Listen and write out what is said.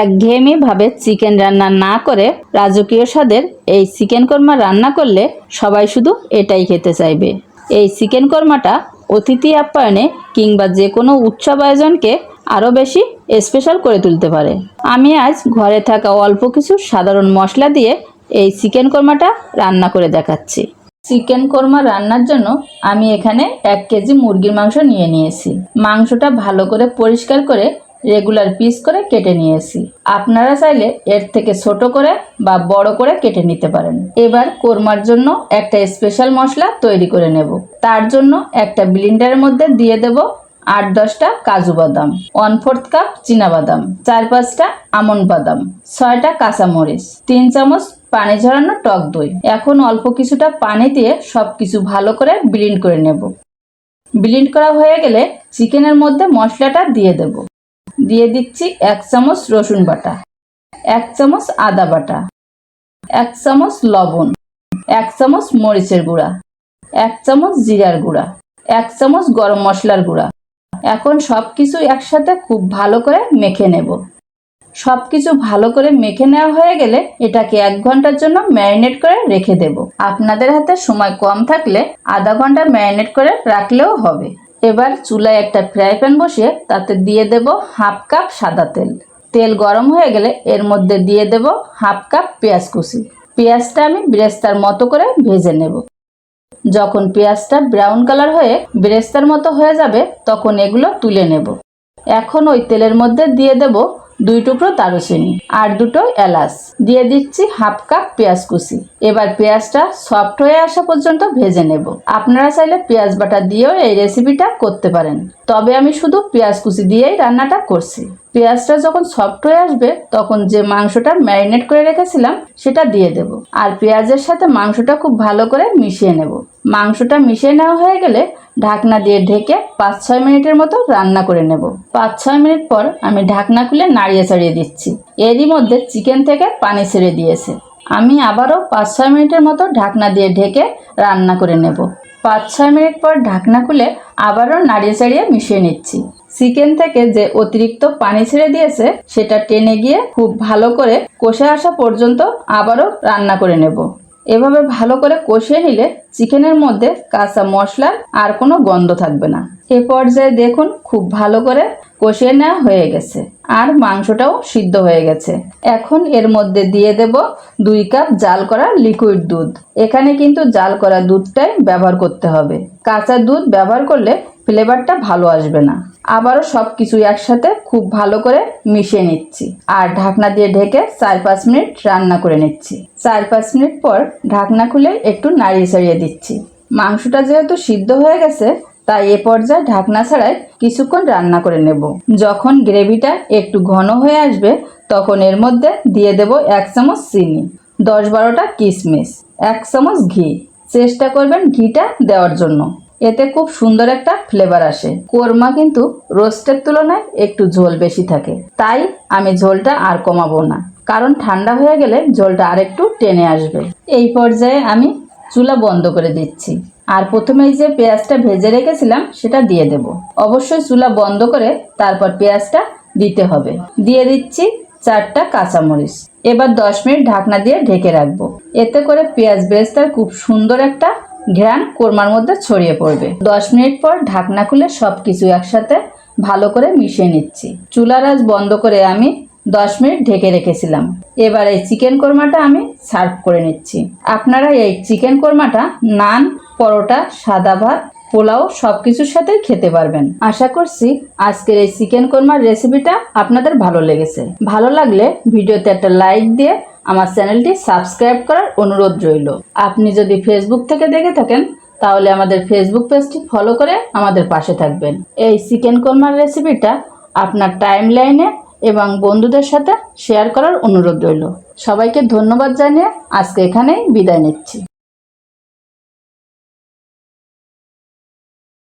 একঘেয়েমিভাবে chicken রান্না না করে রাজকীয় স্বাদের এই চিকেন কোরমা রান্না করলে সবাই শুধু এটাই খেতে চাইবে। এই চিকেন কোরমাটা অতিথি আপ্যায়নে কিংবা যে কোনো উৎসব আয়োজনকে আরও বেশি স্পেশাল করে তুলতে পারে। আমি আজ ঘরে থাকা অল্প কিছু সাধারণ মশলা দিয়ে এই চিকেন কোরমাটা রান্না করে দেখাচ্ছি। চিকেন কোরমা রান্নার জন্য আমি এখানে এক কেজি মুরগির মাংস নিয়ে নিয়েছি। মাংসটা ভালো করে পরিষ্কার করে রেগুলার পিস করে কেটে নিয়েছি আপনারা চাইলে এর থেকে ছোট করে বা বড় করে কেটে নিতে পারেন। এবার কোরমার জন্য একটা স্পেশাল মশলা তৈরি করে নেব। তার জন্য একটা ব্লিন্ডারের মধ্যে দিয়ে দেব আট দশটা কাজু বাদাম, ওয়ান ফোর্থ কাপ বাদাম, চার পাঁচটা আমন্ড বাদাম, ছয়টা কাঁচামরিচ, তিন চামচ পানি ঝরানো টক দই। এখন অল্প কিছুটা পানি দিয়ে সব কিছু ভালো করে ব্লিন্ড করে নেব। ব্লিন্ড করা হয়ে গেলে চিকেনের মধ্যে মশলাটা দিয়ে দেব। দিয়ে দিচ্ছি এক চামচ রসুন বাটা, এক চামচ আদা বাটা, এক চামচ লবণ, এক চামচ মরিচের গুঁড়া, এক চামচ জিরার গুঁড়া, এক চামচ গরম মশলার গুঁড়া। এখন সব কিছু একসাথে খুব ভালো করে মেখে নেব। সব কিছু ভালো করে মেখে নেওয়া হয়ে গেলে এটাকে এক ঘণ্টার জন্য ম্যারিনেট করে রেখে দেব। আপনাদের হাতে সময় কম থাকলে আধা ঘণ্টা ম্যারিনেট করে রাখলেও হবে। এবার চুলায় একটা ফ্রাই প্যান বসিয়ে তাতে দিয়ে দেব হাফ কাপ সাদা তেল। তেল গরম হয়ে গেলে এর মধ্যে দিয়ে দেব হাফ কাপ পেঁয়াজ কুচি। পেঁয়াজটা আমি ব্রেস্তার মতো করে ভেজে নেব। যখন পেঁয়াজটা ব্রাউন কালার হয়ে ব্রেস্তার মতো হয়ে যাবে, তখন এগুলো তুলে নেব। এখন ওই তেলের মধ্যে দিয়ে দেব দুই টুকরো দারুচিনি আর দুটো এলাচ। দিয়ে দিচ্ছি হাফ কাপ পেঁয়াজ কুচি। এবার পেঁয়াজটা সফট হয়ে আসা পর্যন্ত ভেজে নেব। আপনারা চাইলে পেঁয়াজ বাটা দিয়েও এই রেসিপিটা করতে পারেন। তবে আমি শুধু পেঁয়াজ কুচি দিয়েই রান্নাটা করছি। পেঁয়াজটা যখন সফট হয়ে আসবে, তখন যে মাংসটা ম্যারিনেট করে রেখেছিলাম, সেটা দিয়ে দেব। আর পেঁয়াজের সাথে মাংসটা খুব ভালো করে মিশিয়ে নেব। মাংসটা মিশিয়ে নেওয়া হয়ে গেলে ঢাকনা দিয়ে ঢেকে পাঁচ, ছয় মিনিটের মতো রান্না করে নেব। পাঁচ, ছয় মিনিট পর আমি ঢাকনা খুলে নাড়িয়ে চাড়িয়ে দিচ্ছি। এরই মধ্যে চিকেন থেকে পানি ছেড়ে দিয়েছে। আমি আবারও পাঁচ, ছয় মিনিটের মতো ঢাকনা দিয়ে ঢেকে রান্না করে নেব। পাঁচ, ছয় মিনিট পর ঢাকনা খুলে আবারও নাড়িয়ে চাড়িয়ে মিশিয়ে নিচ্ছি। চিকেন থেকে যে অতিরিক্ত পানি ছেড়ে দিয়েছে, সেটা টেনে গিয়ে খুব ভালো করে কষে আসা পর্যন্ত আবারও রান্না করে নেব। এভাবে ভালো করে কষিয়ে নিলে চিকেনের মধ্যে কাঁচা মশলার আর কোনো গন্ধ থাকবে না। এ পর্যায়ে দেখুন খুব ভালো করে কষিয়ে নেওয়া হয়ে গেছে আর মাংসটাও সিদ্ধ হয়ে গেছে। এখন এর মধ্যে দিয়ে দেব দুই কাপ জাল করা লিকুইড দুধ। এখানে কিন্তু জাল করা দুধটাই ব্যবহার করতে হবে। কাঁচা দুধ ব্যবহার করলে ফ্লেভারটা ভালো আসবে না। আবারও সব কিছু একসাথে খুব ভালো করে মিশিয়ে নিচ্ছি। আর ঢাকনা দিয়ে ঢেকে চার পাঁচ মিনিট রান্না করে নিচ্ছি। চার পাঁচ মিনিট পর ঢাকনা খুলে একটু নাড়িয়ে ছাড়িয়ে দিচ্ছি। মাংসটা যেহেতু সিদ্ধ হয়ে গেছে, তাই এ পর্যায়ে ঢাকনা ছাড়াই কিছুক্ষণ রান্না করে নেব। যখন গ্রেভিটা একটু ঘন হয়ে আসবে, তখন এর মধ্যে দিয়ে দেব এক চামচ চিনি, দশ বারোটা কিশমিশ এক চামচ ঘি। চেষ্টা করবেন ঘিটা দেওয়ার জন্য। এতে খুব সুন্দর একটা ফ্লেভার আসে। কোরমা কিন্তু রোস্টের তুলনায় একটু ঝোল বেশি থাকে। তাই আমি ঝোলটা আর কমাবো না। কারণ ঠান্ডা হয়ে গেলে ঝোলটা আর একটু টেনে আসবে। এই পর্যায়ে আমি চুলা বন্ধ করে দিচ্ছি। আর প্রথমে যে পেঁয়াজটা ভেজে রেখেছিলাম, সেটা দিয়ে দেব। অবশ্যই চুলা বন্ধ করে তারপর পেঁয়াজটা দিতে হবে। দিয়ে দিচ্ছি চারটা কাঁচামরিচ। এবার দশ মিনিট ঢাকনা দিয়ে ঢেকে রাখব। এতে করে পেঁয়াজ বেরেস্তার খুব সুন্দর একটা ঘ্রাণ কোরমার মধ্যে ছড়িয়ে পড়বে। দশ মিনিট পর ঢাকনা খুলে সব কিছু একসাথে ভালো করে মিশিয়ে নিচ্ছি। চুলার আজ বন্ধ করে আমি দশ মিনিট ঢেকে রেখেছিলাম। এবার এই চিকেন কোরমাটা আমি সার্ভ করে নিচ্ছি। আপনারা এই চিকেন কোরমাটা, নান, পরোটা, সাদা ভাত, পোলাও সব কিছুর সাথেই খেতে পারবেন। আশা করছি আজকের এই চিকেন কোরমার রেসিপিটা আপনাদের ভালো লেগেছে। ভালো লাগলে ভিডিওতে একটা লাইক দিয়ে আমার চ্যানেলটি সাবস্ক্রাইব করার অনুরোধ রইল। আপনি যদি ফেসবুক থেকে দেখে থাকেন, তাহলে আমাদের ফেসবুক পেজটি ফলো করে আমাদের পাশে থাকবেন। এই চিকেন কর্মার রেসিপিটা আপনার টাইম লাইনে এবং বন্ধুদের সাথে শেয়ার করার অনুরোধ রইল। সবাইকে ধন্যবাদ জানিয়ে আজকে এখানেই বিদায় নিচ্ছি।